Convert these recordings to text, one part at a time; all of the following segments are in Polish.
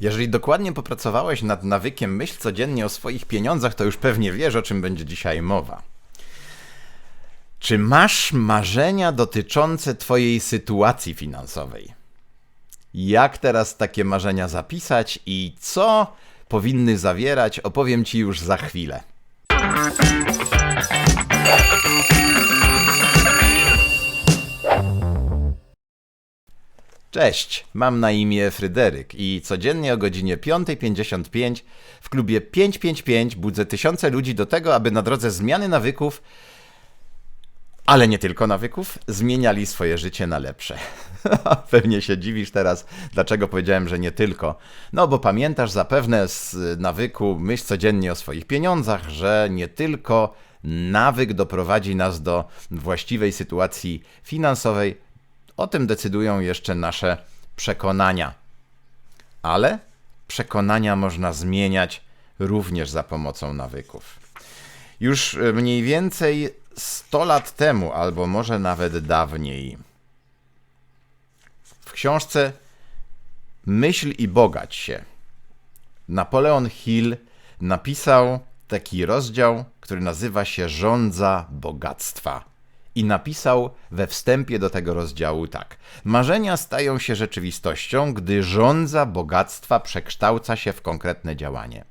Jeżeli dokładnie popracowałeś nad nawykiem myśl codziennie o swoich pieniądzach, to już pewnie wiesz, o czym będzie dzisiaj mowa. Czy masz marzenia dotyczące Twojej sytuacji finansowej? Jak teraz takie marzenia zapisać i co powinny zawierać, opowiem Ci już za chwilę. Cześć, mam na imię Fryderyk i codziennie o godzinie 5.55 w klubie 555 budzę tysiące ludzi do tego, aby na drodze zmiany nawyków, ale nie tylko nawyków, zmieniali swoje życie na lepsze. Pewnie się dziwisz teraz, dlaczego powiedziałem, że nie tylko. No bo pamiętasz zapewne z nawyku myśl codziennie o swoich pieniądzach, że nie tylko nawyk doprowadzi nas do właściwej sytuacji finansowej, o tym decydują jeszcze nasze przekonania. Ale przekonania można zmieniać również za pomocą nawyków. Już mniej więcej 100 lat temu, albo może nawet dawniej, w książce Myśl i bogać się Napoleon Hill napisał taki rozdział, który nazywa się Rządza bogactwa i napisał we wstępie do tego rozdziału tak: Marzenia stają się rzeczywistością, gdy żądza bogactwa przekształca się w konkretne działanie.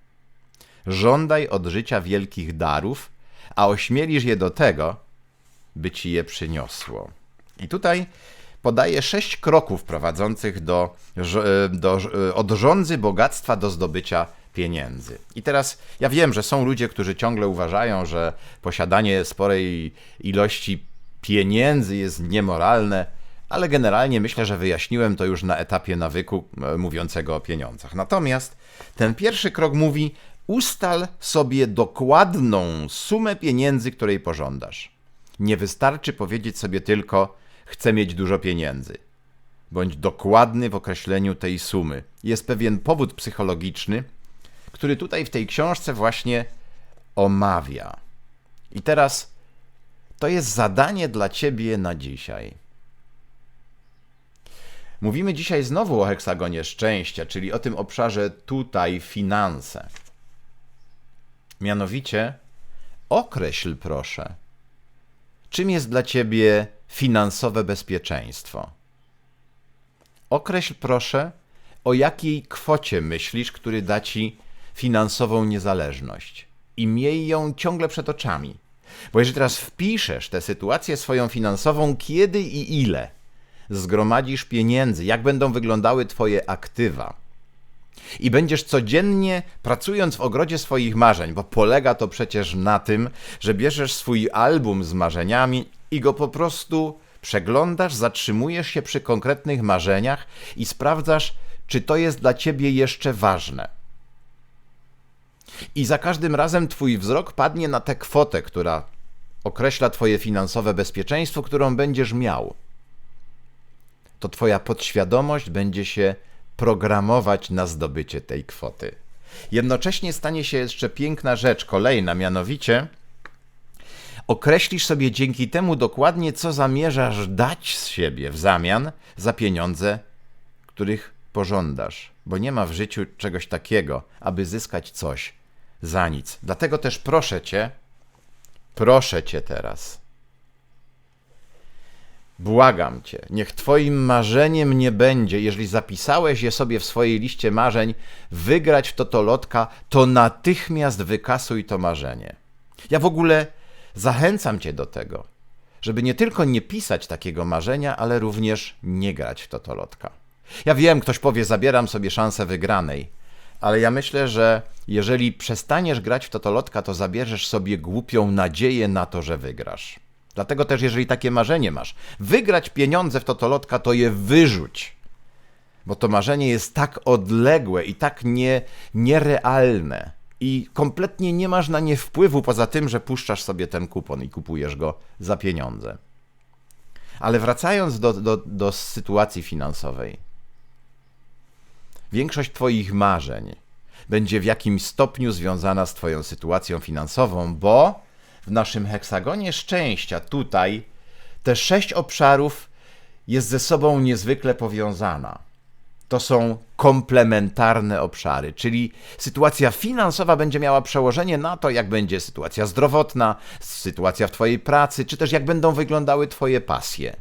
Żądaj od życia wielkich darów, a ośmielisz je do tego, by ci je przyniosło. I tutaj podaje sześć kroków prowadzących do, do, od rządzy bogactwa do zdobycia pieniędzy. I teraz ja wiem, że są ludzie, którzy ciągle uważają, że posiadanie sporej ilości pieniędzy jest niemoralne, ale generalnie myślę, że wyjaśniłem to już na etapie nawyku e, mówiącego o pieniądzach. Natomiast ten pierwszy krok mówi: ustal sobie dokładną sumę pieniędzy, której pożądasz. Nie wystarczy powiedzieć sobie tylko: chcę mieć dużo pieniędzy. Bądź dokładny w określeniu tej sumy. Jest pewien powód psychologiczny, który tutaj w tej książce właśnie omawia. I teraz to jest zadanie dla ciebie na dzisiaj. Mówimy dzisiaj znowu o heksagonie szczęścia, czyli o tym obszarze tutaj finanse. Mianowicie, określ proszę, czym jest dla ciebie finansowe bezpieczeństwo. Określ proszę, o jakiej kwocie myślisz, który da ci finansową niezależność. I miej ją ciągle przed oczami. Bo jeżeli teraz wpiszesz tę sytuację swoją finansową, kiedy i ile zgromadzisz pieniędzy, jak będą wyglądały Twoje aktywa, i będziesz codziennie pracując w ogrodzie swoich marzeń, bo polega to przecież na tym, że bierzesz swój album z marzeniami i go po prostu przeglądasz, zatrzymujesz się przy konkretnych marzeniach i sprawdzasz, czy to jest dla ciebie jeszcze ważne. I za każdym razem Twój wzrok padnie na tę kwotę, która określa Twoje finansowe bezpieczeństwo, którą będziesz miał. To Twoja podświadomość będzie się programować na zdobycie tej kwoty. Jednocześnie stanie się jeszcze piękna rzecz, kolejna, mianowicie określisz sobie dzięki temu dokładnie, co zamierzasz dać z siebie w zamian za pieniądze, których pożądasz, bo nie ma w życiu czegoś takiego, aby zyskać coś za nic. Dlatego też proszę cię, proszę cię teraz. Błagam cię, niech twoim marzeniem nie będzie, jeżeli zapisałeś je sobie w swojej liście marzeń, wygrać w totolotka, to natychmiast wykasuj to marzenie. Ja w ogóle zachęcam cię do tego, żeby nie tylko nie pisać takiego marzenia, ale również nie grać w totolotka. Ja wiem, ktoś powie, zabieram sobie szansę wygranej, ale ja myślę, że jeżeli przestaniesz grać w totolotka, to zabierzesz sobie głupią nadzieję na to, że wygrasz. Dlatego też, jeżeli takie marzenie masz, wygrać pieniądze w totolotka, to je wyrzuć. Bo to marzenie jest tak odległe i tak nie, nierealne. I kompletnie nie masz na nie wpływu, poza tym, że puszczasz sobie ten kupon i kupujesz go za pieniądze. Ale wracając do, do, do sytuacji finansowej, Większość Twoich marzeń będzie w jakimś stopniu związana z Twoją sytuacją finansową, bo w naszym heksagonie szczęścia tutaj te sześć obszarów jest ze sobą niezwykle powiązana. to są komplementarne obszary, czyli sytuacja finansowa będzie miała przełożenie na to, jak będzie sytuacja zdrowotna, sytuacja w Twojej pracy, czy też jak będą wyglądały Twoje pasje.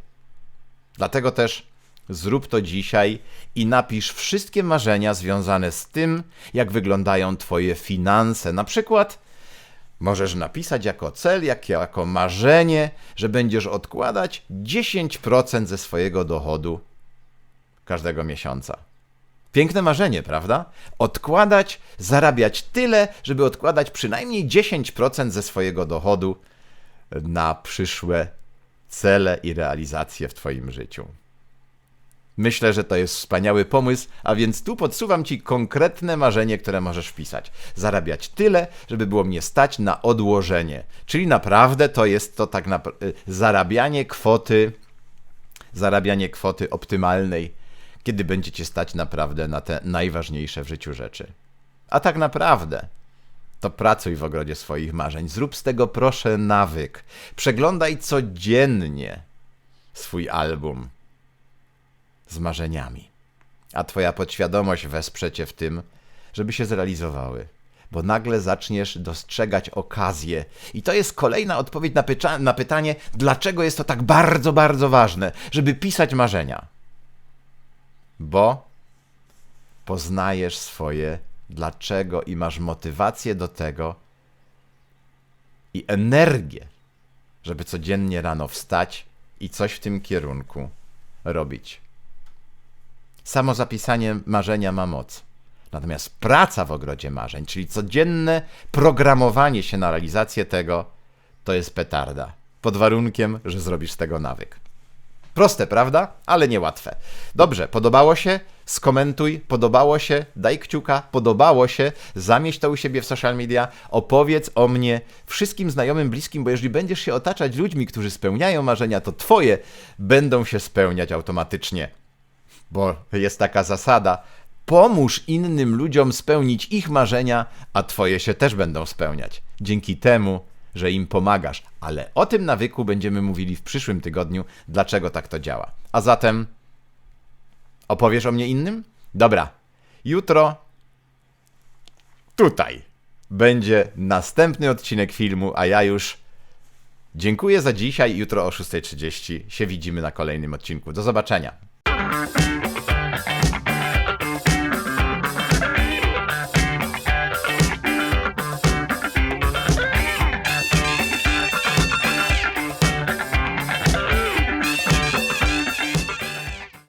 Dlatego też zrób to dzisiaj i napisz wszystkie marzenia związane z tym, jak wyglądają Twoje finanse. Na przykład możesz napisać jako cel, jak, jako marzenie, że będziesz odkładać 10% ze swojego dochodu każdego miesiąca. Piękne marzenie, prawda? Odkładać, zarabiać tyle, żeby odkładać przynajmniej 10% ze swojego dochodu na przyszłe cele i realizacje w Twoim życiu. Myślę, że to jest wspaniały pomysł, a więc tu podsuwam Ci konkretne marzenie, które możesz wpisać. Zarabiać tyle, żeby było mnie stać na odłożenie. Czyli naprawdę to jest to tak naprawdę zarabianie kwoty, zarabianie kwoty optymalnej, kiedy będziecie stać naprawdę na te najważniejsze w życiu rzeczy. A tak naprawdę to pracuj w ogrodzie swoich marzeń. Zrób z tego proszę nawyk. Przeglądaj codziennie swój album z marzeniami. A twoja podświadomość wesprze cię w tym, żeby się zrealizowały. Bo nagle zaczniesz dostrzegać okazję. I to jest kolejna odpowiedź na, na pytanie, dlaczego jest to tak bardzo, bardzo ważne, żeby pisać marzenia. Bo poznajesz swoje dlaczego i masz motywację do tego i energię, żeby codziennie rano wstać i coś w tym kierunku robić. Samo zapisanie marzenia ma moc. Natomiast praca w ogrodzie marzeń, czyli codzienne programowanie się na realizację tego, to jest petarda. Pod warunkiem, że zrobisz z tego nawyk. Proste, prawda? Ale niełatwe. Dobrze, podobało się? Skomentuj, podobało się, daj kciuka, podobało się, zamieść to u siebie w social media, opowiedz o mnie wszystkim znajomym, bliskim, bo jeżeli będziesz się otaczać ludźmi, którzy spełniają marzenia, to twoje będą się spełniać automatycznie. Bo jest taka zasada, pomóż innym ludziom spełnić ich marzenia, a twoje się też będą spełniać. Dzięki temu że im pomagasz. Ale o tym nawyku będziemy mówili w przyszłym tygodniu, dlaczego tak to działa. A zatem opowiesz o mnie innym? Dobra. Jutro tutaj będzie następny odcinek filmu, a ja już dziękuję za dzisiaj. Jutro o 6.30 się widzimy na kolejnym odcinku. Do zobaczenia.